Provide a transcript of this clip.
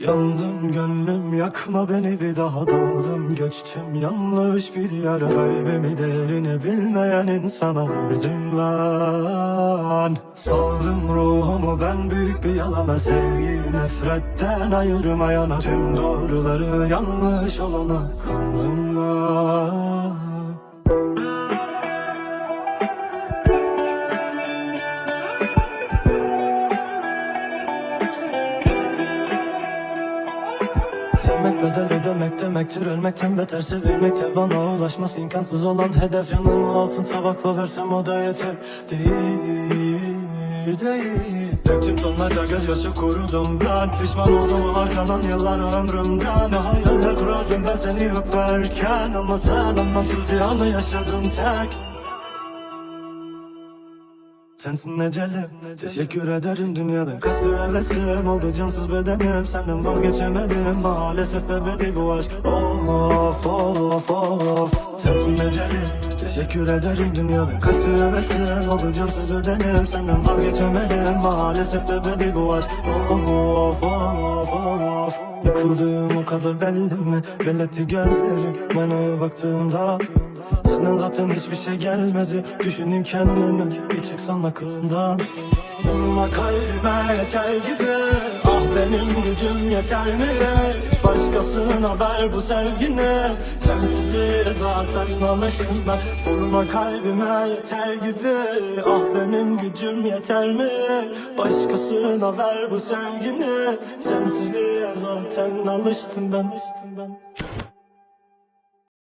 Yandım gönlüm yakma beni bir daha daldım. Göçtüm yanlış bir yere Kalbimi derine bilmeyen insana verdim ben Saldım ruhumu ben büyük bir yalana. Sevgi nefretten ayırmayana Tüm doğruları yanlış olana kandım ben Sevmek bedel ödemek demektir Ölmekten beter sevilmekte Bana ulaşması imkansız olan hedef. Yanıma altın tabakla versem o da yeter. Değil, değil. Döktüm tonlarca gözyaşı kurudum ben. Pişman oldum harcanan yıllar ömrümden. Ne hayaller kurardım ben seni öperken. Ama sen anlamsız bir anı yaşadın tek Sensin ecelim Teşekkür ederim dünyadan. Kaçtı hevesim oldu. Cansız bedenim. Senden vazgeçemedim. Maalesef ebedi bu aşk. Of of of. Sensin ecelim Teşekkür ederim dünyadan. Kaçtı hevesim oldu. Cansız bedenim. Senden vazgeçemedim. Maalesef ebedi bu aşk. Of of of Yıkıldığım o kadar belli mi? Belletti gözlerim. Bana baktığımda Senden zaten hiçbir şey gelmedi. Düşüneyim kendimi. Bir çıksan aklımdan Vurma kalbime yeter gibi. Ah benim gücüm yeter mi? Başkasına ver bu sevgini. Sensizliğe zaten alıştım ben. Vurma kalbime yeter gibi. Ah benim gücüm yeter mi? Başkasına ver bu sevgini. Sensizliğe zaten alıştım ben